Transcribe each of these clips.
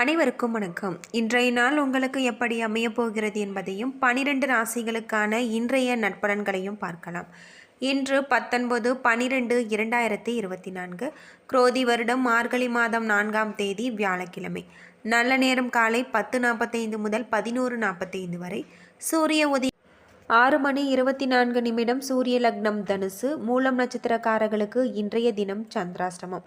அனைவருக்கும் வணக்கம். இன்றைய நாள் உங்களுக்கு எப்படி அமையப் போகிறது என்பதையும் பனிரெண்டு ராசிகளுக்கான இன்றைய நட்பலன்களையும் பார்க்கலாம். இன்று பத்தொன்பது பனிரெண்டு இரண்டாயிரத்தி இருபத்தி நான்கு குரோதி வருடம் மார்கழி மாதம் நான்காம் தேதி வியாழக்கிழமை. நல்ல நேரம் காலை பத்து நாற்பத்தைந்து முதல் பதினோரு நாற்பத்தைந்து வரை. சூரிய உதய ஆறு மணி இருபத்தி நான்கு நிமிடம் சூரிய லக்னம் தனுசு. மூலம் நட்சத்திரக்காரர்களுக்கு இன்றைய தினம் சந்திராஷ்டமம்.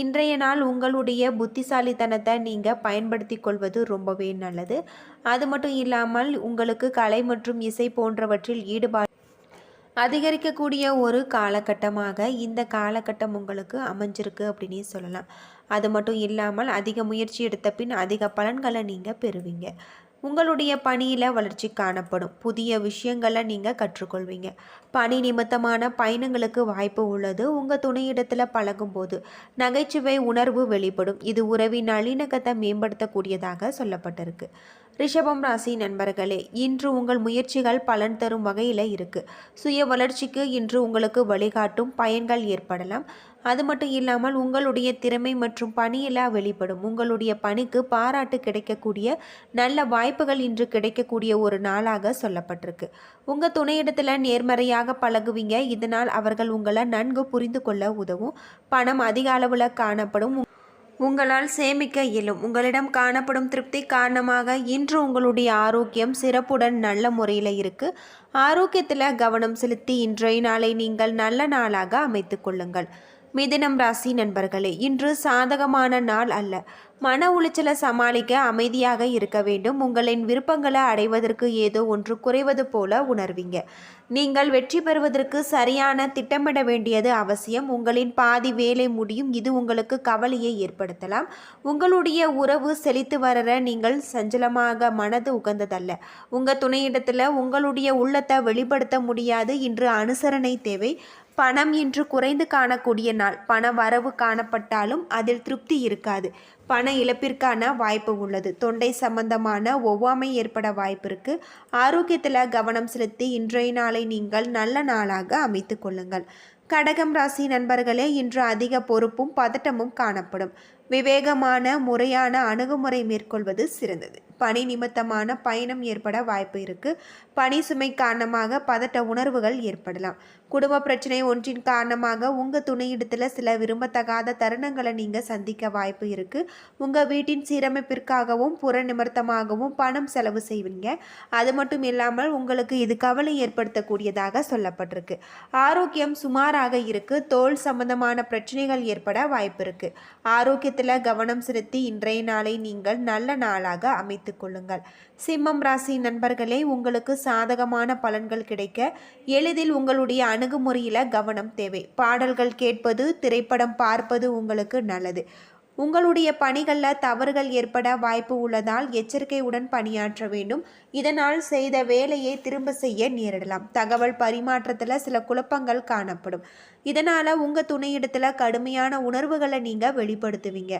இன்றைய நாள் உங்களுடைய புத்திசாலித்தனத்தை நீங்கள் பயன்படுத்தி கொள்வது ரொம்பவே நல்லது. அது மட்டும் இல்லாமல் உங்களுக்கு கலை மற்றும் இசை போன்றவற்றில் ஈடுபாடு அதிகரிக்கக்கூடிய ஒரு காலகட்டமாக இந்த காலகட்டம் உங்களுக்கு அமைஞ்சிருக்கு அப்படின்னே சொல்லலாம். அது மட்டும் இல்லாமல் அதிக முயற்சி எடுத்த பின் அதிக பலன்களை நீங்கள் பெறுவீங்க. உங்களுடைய பணியில் வளர்ச்சி காணப்படும். புதிய விஷயங்களை நீங்கள் கற்றுக்கொள்வீங்க. பணி நிமித்தமான பயணங்களுக்கு வாய்ப்பு உள்ளது. உங்கள் துணையிடத்தில் பழகும்போது நகைச்சுவை உணர்வு வெளிப்படும். இது உறவின் நல்லிணக்கத்தை மேம்படுத்தக்கூடியதாக சொல்லப்பட்டிருக்கு. ரிஷபம் ராசி நண்பர்களே இன்று உங்கள் முயற்சிகள் பலன் தரும் வகையில் இருக்குது சுய வளர்ச்சிக்கு இன்று உங்களுக்கு வழிகாட்டும் பயன்கள் ஏற்படலாம். அது மட்டும் இல்லாமல் உங்களுடைய திறமை மற்றும் பணியெல்லாம் வெளிப்படும். உங்களுடைய பணிக்கு பாராட்டு கிடைக்கக்கூடிய நல்ல வாய்ப்புகள் இன்று கிடைக்கக்கூடிய ஒரு நாளாக சொல்லப்பட்டிருக்கு. உங்கள் துணையிடத்தில் நேர்மறையாக பழகுவீங்க. இதனால் அவர்கள் உங்களை நன்கு புரிந்து கொள்ள உதவும். பணம் அதிக அளவில் காணப்படும். உங்களால் சேமிக்க இயலும். உங்களிடம் காணப்படும் திருப்தி காரணமாக இன்று உங்களுடைய ஆரோக்கியம் சிறப்புடன் நல்ல முறையில் இருக்கு. ஆரோக்கியத்தில் கவனம் செலுத்தி இன்றைய நாளை நீங்கள் நல்ல நாளாக அமைத்து கொள்ளுங்கள். மிதினம் ராசி நண்பர்களே இன்று சாதகமான நாள் அல்ல. மன உளைச்சலை சமாளிக்க அமைதியாக இருக்க வேண்டும். உங்களின் விருப்பங்களை அடைவதற்கு ஏதோ ஒன்று குறைவது போல உணர்வீங்க. நீங்கள் வெற்றி பெறுவதற்கு சரியான திட்டமிட வேண்டியது அவசியம். உங்களின் பாதி வேலை முடியும். இது உங்களுக்கு கவலையை ஏற்படுத்தலாம். உங்களுடைய உறவு செழித்து வர நீங்கள் சஞ்சலமாக மனது உகந்ததல்ல. உங்கள் துணையிடத்தில் உங்களுடைய உள்ளத்தை வெளிப்படுத்த முடியாது. இன்று அனுசரணை தேவை. பணம் இன்று குறைந்து காணக்கூடிய நாள். பண வரவு காணப்பட்டாலும் அதில் திருப்தி இருக்காது. பண இழப்பிற்கான வாய்ப்பு உள்ளது. தொண்டை சம்பந்தமான ஒவ்வாமை ஏற்பட வாய்ப்பு இருக்கு. ஆரோக்கியத்தில் கவனம் செலுத்தி இன்றைய நாளை நீங்கள் நல்ல நாளாக அமைத்து கொள்ளுங்கள். கடகம் ராசி நண்பர்களே இன்று அதிக பொறுப்பும் பதட்டமும் காணப்படும். விவேகமான முறையான அணுகுமுறை மேற்கொள்வது சிறந்தது. பணி நிமித்தமான பயணம் ஏற்பட வாய்ப்பு இருக்கு. பணி சுமை காரணமாக பதட்ட உணர்வுகள் ஏற்படலாம். குடும்ப பிரச்சனை ஒன்றின் காரணமாக உங்கள் துணையிடத்தில் சில விரும்பத்தகாத தருணங்களை நீங்கள் சந்திக்க வாய்ப்பு இருக்கு. உங்கள் வீட்டின் சீரமைப்பிற்காகவும் புற நிமித்தமாகவும் பணம் செலவு செய்வீங்க. அது மட்டும் இல்லாமல் உங்களுக்கு இது கவலை ஏற்படுத்தக்கூடியதாக சொல்லப்பட்டிருக்கு. ஆரோக்கியம் சுமாராக இருக்கு. தோல் சம்பந்தமான பிரச்சனைகள் ஏற்பட வாய்ப்பு இருக்கு. ஆரோக்கியத்தில் கவனம் செலுத்தி இன்றைய நாளை நீங்கள் நல்ல நாளாக அமைத்து கொள்ளுங்கள். சிம்மம் ராசி நண்பர்களே உங்களுக்கு சாதகமான பலன்கள் கிடைக்க எளிதில் உங்களுடைய அணுகுமுறையில் கவனம் தேவை. பாடல்கள் கேட்பது திரைப்படம் பார்ப்பது உங்களுக்கு நல்லது. உங்களுடைய பணிகளில் தவறுகள் ஏற்பட வாய்ப்பு உள்ளதால் எச்சரிக்கையுடன் பணியாற்ற வேண்டும். இதனால் செய்த வேலையை திரும்ப செய்ய நேரிடலாம். தகவல் பரிமாற்றத்தில் சில குழப்பங்கள் காணப்படும். இதனால் உங்கள் துணையிடத்தில் கடுமையான உணர்வுகளை நீங்கள் வெளிப்படுத்துவீங்க.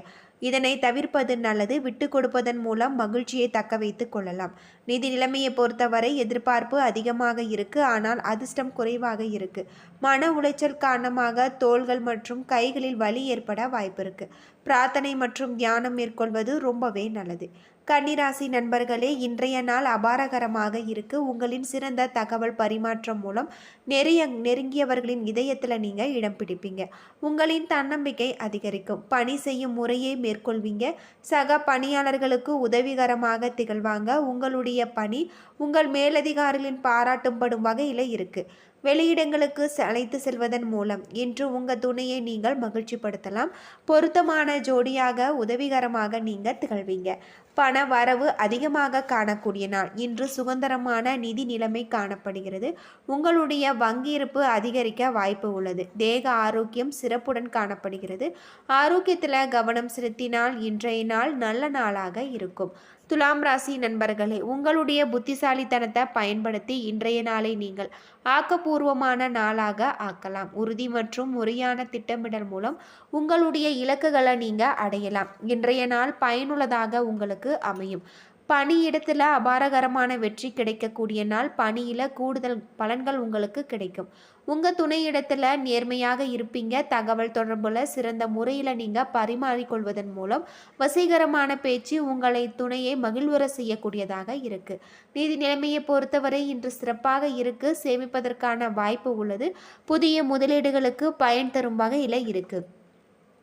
இதனை தவிர்ப்பது நல்லது விட்டு கொடுப்பதன் மூலம் மகிழ்ச்சியை தக்க வைத்து கொள்ளலாம். நிதி நிலைமையை பொறுத்தவரை எதிர்பார்ப்பு அதிகமாக இருக்கு ஆனால் அதிர்ஷ்டம் குறைவாக இருக்கு. மன உளைச்சல் காரணமாக தோள்கள் மற்றும் கைகளில் வலி ஏற்பட வாய்ப்பு இருக்கு. பிரார்த்தனை மற்றும் தியானம் மேற்கொள்வது ரொம்பவே நல்லது. கன்னிராசி நண்பர்களே இன்றைய நாள் அபாரகரமாக இருக்கு. உங்களின் சிறந்த தகவல் பரிமாற்றம் மூலம் நெறிய நெருங்கியவர்களின் இதயத்தில் நீங்கள் இடம் பிடிப்பீங்க. உங்களின் தன்னம்பிக்கை அதிகரிக்கும். பணி செய்யும் முறையை மேற்கொள்வீங்க. சக பணியாளர்களுக்கு உதவிகரமாக திகழ்வாங்க. உங்களுடைய பணி உங்கள் மேலதிகாரிகளின் பாராட்டும்படும் வகையில் இருக்குது வெளியிடங்களுக்கு அழைத்து செல்வதன் மூலம் இன்று உங்கள் துணையை நீங்கள் மகிழ்ச்சிப்படுத்தலாம். பொருத்தமான ஜோடியாக உதவிகரமாக நீங்கள் திகழ்வீங்க. பண வரவு அதிகமாக காணக்கூடிய நாள். இன்று சுதந்திரமான நிதி நிலைமை காணப்படுகிறது. உங்களுடைய வங்கியிருப்பு அதிகரிக்க வாய்ப்பு உள்ளது. தேக ஆரோக்கியம் சிறப்புடன் காணப்படுகிறது. ஆரோக்கியத்தில் கவனம் செலுத்தினால் இன்றைய நாள் நல்ல நாளாக இருக்கும். துலாம் ராசி நண்பர்களே உங்களுடைய புத்திசாலித்தனத்தை பயன்படுத்தி இன்றைய நாளை நீங்கள் ஆக்கப்பூர்வமான நாளாக ஆக்கலாம். உறுதி மற்றும் முறையான திட்டமிடல் மூலம் உங்களுடைய இலக்குகளை நீங்கள் அடையலாம். இன்றைய நாள் பயனுள்ளதாக உங்களுக்கு அமையும். பணியிடத்தில் அபாரகரமான வெற்றி கிடைக்கக்கூடிய நாள் பணியில் கூடுதல் பலன்கள் உங்களுக்கு கிடைக்கும். உங்கள் துணையிடத்தில் நேர்மையாக இருப்பீங்க. தகவல் தொடர்பில் சிறந்த முறையில் நீங்கள் பரிமாறிக்கொள்வதன் மூலம் வசீகரமான பேச்சு உங்களை துணையை மகிழ்வுற செய்யக்கூடியதாக இருக்குது நீதி நிலைமையை பொறுத்தவரை இன்று சிறப்பாக இருக்கு. சேமிப்பதற்கான வாய்ப்பு உள்ளது. புதிய முதலீடுகளுக்கு பயன் தரும் வகையில் இருக்குது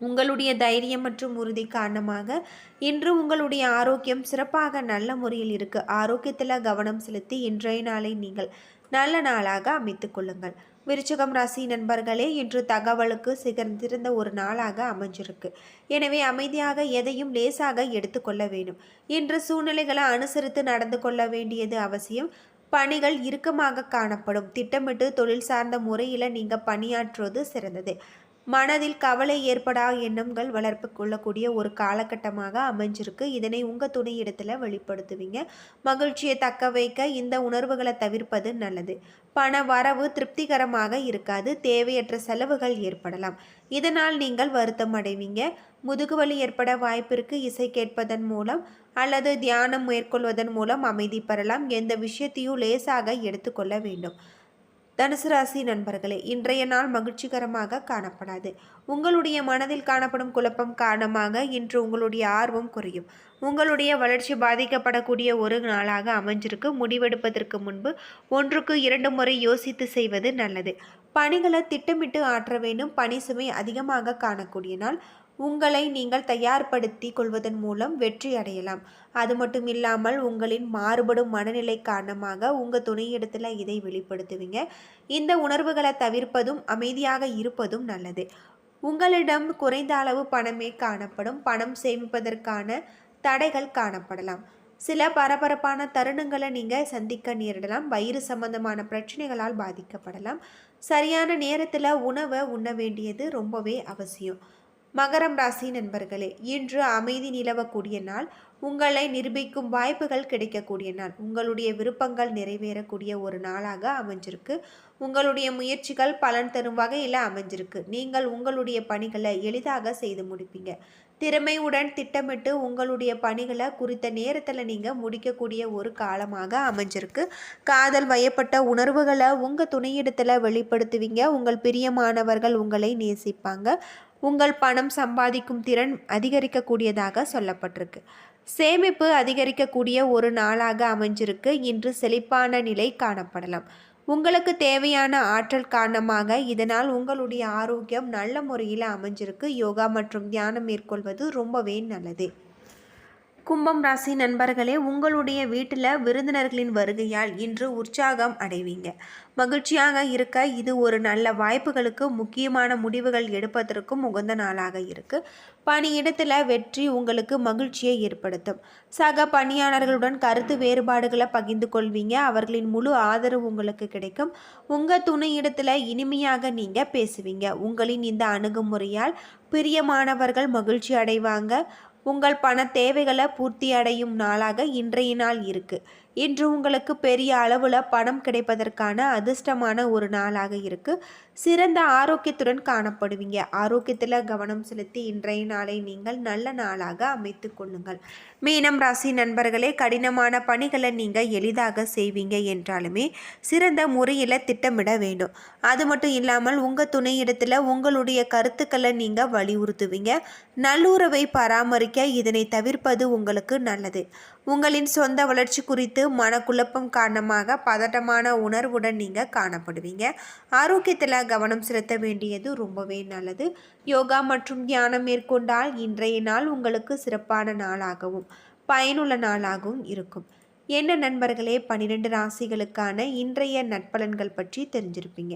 உங்களுடைய தைரியம் மற்றும் உறுதி காரணமாக இன்று உங்களுடைய ஆரோக்கியம் சிறப்பாக நல்ல முறையில் இருக்கு. ஆரோக்கியத்தில் கவனம் செலுத்தி இன்றைய நாளை நீங்கள் நல்ல நாளாக அமைத்து கொள்ளுங்கள். விருச்சகம் ராசி நண்பர்களே இன்று தகவலுக்கு சிகர்ந்திருந்த ஒரு நாளாக அமைஞ்சிருக்கு. எனவே அமைதியாக எதையும் லேசாக எடுத்துக்கொள்ள வேண்டும். இன்று சூழ்நிலைகளை அனுசரித்து நடந்து கொள்ள வேண்டியது அவசியம். பணிகள் இறுக்கமாக காணப்படும். திட்டமிட்டு தொழில் சார்ந்த முறையில் நீங்கள் பணியாற்றுவது சிறந்தது. மனதில் கவலை ஏற்படா எண்ணங்கள் வளர்ப்பு கொள்ளக்கூடிய ஒரு காலகட்டமாக அமைஞ்சிருக்கு. இதனை உங்கள் துணை இடத்துல வெளிப்படுத்துவீங்க. மகிழ்ச்சியை தக்க வைக்க இந்த உணர்வுகளை தவிர்ப்பது நல்லது. பண வரவு திருப்திகரமாக இருக்காது. தேவையற்ற செலவுகள் ஏற்படலாம். இதனால் நீங்கள் வருத்தம் அடைவீங்க. முதுகுவலி ஏற்பட வாய்ப்பிற்கு இசை கேட்பதன் மூலம் அல்லது தியானம் மேற்கொள்வதன் மூலம் அமைதி பெறலாம். எந்த விஷயத்தையும் லேசாக எடுத்துக்கொள்ள வேண்டும். தனுசு ராசி நண்பர்களே இன்றைய நாள் மகிழ்ச்சிகரமாக காணப்படாது. உங்களுடைய மனதில் காணப்படும் குழப்பம் காரணமாக இன்று உங்களுடைய ஆர்வம் குறையும். உங்களுடைய வளர்ச்சி பாதிக்கப்படக்கூடிய ஒரு நாளாக அமைஞ்சிருக்கு. முடிவெடுப்பதற்கு முன்பு ஒன்றுக்கு இரண்டு முறை யோசித்து செய்வது நல்லது. பணிகளை திட்டமிட்டு ஆற்ற வேண்டும். பணி சுமை அதிகமாக காணக்கூடிய நாள். உங்களை நீங்கள் தயார்படுத்தி கொள்வதன் மூலம் வெற்றி அடையலாம். அது மட்டும் இல்லாமல் உங்களின் மாறுபடும் மனநிலை காரணமாக உங்கள் துணையிடத்தில் இதை வெளிப்படுத்துவீங்க. இந்த உணர்வுகளை தவிர்ப்பதும் அமைதியாக இருப்பதும் நல்லது. உங்களிடம் குறைந்த அளவு பணமே காணப்படும். பணம் சேமிப்பதற்கான தடைகள் காணப்படலாம். சில பரபரப்பான தருணங்களை நீங்கள் சந்திக்க நேரிடலாம். வயிறு சம்பந்தமான பிரச்சனைகளால் பாதிக்கப்படலாம். சரியான நேரத்தில் உணவை உண்ண வேண்டியது ரொம்பவே அவசியம். மகரம் ராசி நண்பர்களே இன்று அமைதி நிலவக்கூடிய நாள். உங்களை நிரூபிக்கும் வாய்ப்புகள் கிடைக்கக்கூடிய நாள். உங்களுடைய விருப்பங்கள் நிறைவேறக்கூடிய ஒரு நாளாக அமைஞ்சிருக்கு. உங்களுடைய முயற்சிகள் பலன் தரும் வகையில் அமைஞ்சிருக்கு. நீங்கள் உங்களுடைய பணிகளை எளிதாக செய்து முடிப்பீங்க. திறமையுடன் திட்டமிட்டு உங்களுடைய பணிகளை குறித்த நேரத்தில் நீங்கள் முடிக்கக்கூடிய ஒரு காலமாக அமைஞ்சிருக்கு. காதல் வயப்பட்ட உணர்வுகளை உங்கள் துணையிடத்தில் வெளிப்படுத்துவீங்க. உங்கள் பிரியமானவர்கள் உங்களை நேசிப்பாங்க. உங்கள் பணம் சம்பாதிக்கும் திறன் அதிகரிக்கக்கூடியதாக சொல்லப்பட்டிருக்கு. சேமிப்பு அதிகரிக்கக்கூடிய ஒரு நாளாக அமைஞ்சிருக்கு. இன்று செழிப்பான நிலை காணப்படலாம். உங்களுக்கு தேவையான ஆற்றல் காரணமாக இதனால் உங்களுடைய ஆரோக்கியம் நல்ல முறையில் அமைஞ்சிருக்கு. யோகா மற்றும் தியானம் மேற்கொள்வது ரொம்பவே நல்லது. கும்பம் ராசி நண்பர்களே உங்களுடைய வீட்டில் விருந்தினர்களின் வருகையால் இன்று உற்சாகம் அடைவீங்க. மகிழ்ச்சியாக இருக்க இது ஒரு நல்ல வாய்ப்புகளுக்கு முக்கியமான முடிவுகள் எடுப்பதற்கும் உகந்த நாளாக இருக்குது பணியிடத்தில் வெற்றி உங்களுக்கு மகிழ்ச்சியை ஏற்படுத்தும். சக பணியாளர்களுடன் கருத்து வேறுபாடுகளை பகிர்ந்து கொள்வீங்க. அவர்களின் முழு ஆதரவு உங்களுக்கு கிடைக்கும். உங்கள் துணையிடத்தில் இனிமையாக நீங்கள் பேசுவீங்க. உங்களின் இந்த அணுகுமுறையால் பிரியமானவர்கள் மகிழ்ச்சி அடைவாங்க. உங்கள் பண தேவைகளை பூர்த்தி அடையும் நாளாக இன்றைய நாள் இருக்குது இன்று உங்களுக்கு பெரிய அளவில் பணம் கிடைப்பதற்கான அதிர்ஷ்டமான ஒரு நாளாக இருக்குது சிறந்த ஆரோக்கியத்துடன் காணப்படுவீங்க. ஆரோக்கியத்தில் கவனம் செலுத்தி இன்றைய நாளை நீங்கள் நல்ல நாளாக அமைத்து கொள்ளுங்கள். மீனம் ராசி நண்பர்களே கடினமான பணிகளை நீங்கள் எளிதாக செய்வீங்க என்றாலுமே சிறந்த முறையில் திட்டமிட வேண்டும். அது மட்டும் இல்லாமல் உங்கள் துணையிடத்தில் உங்களுடைய கருத்துக்களை நீங்கள் வலியுறுத்துவீங்க. நல்லுறவை பராமரிக்க இதனை தவிர்ப்பது உங்களுக்கு நல்லது. உங்களின் சொந்த வளர்ச்சி குறித்து குறித்து மனக்குழப்பம் காரணமாக பதட்டமான உணர்வுடன் நீங்கள் காணப்படுவீங்க. ஆரோக்கியத்தில் கவனம் செலுத்த வேண்டியது ரொம்பவே நல்லது. யோகா மற்றும் தியானம் மேற்கொண்டால் இன்றைய நாள் உங்களுக்கு சிறப்பான நாளாகவும் பயனுள்ள நாளாகவும் இருக்கும். என்ன நண்பர்களே? பன்னிரெண்டு ராசிகளுக்கான இன்றைய நட்பலன்கள் பற்றி தெரிஞ்சிருப்பீங்க.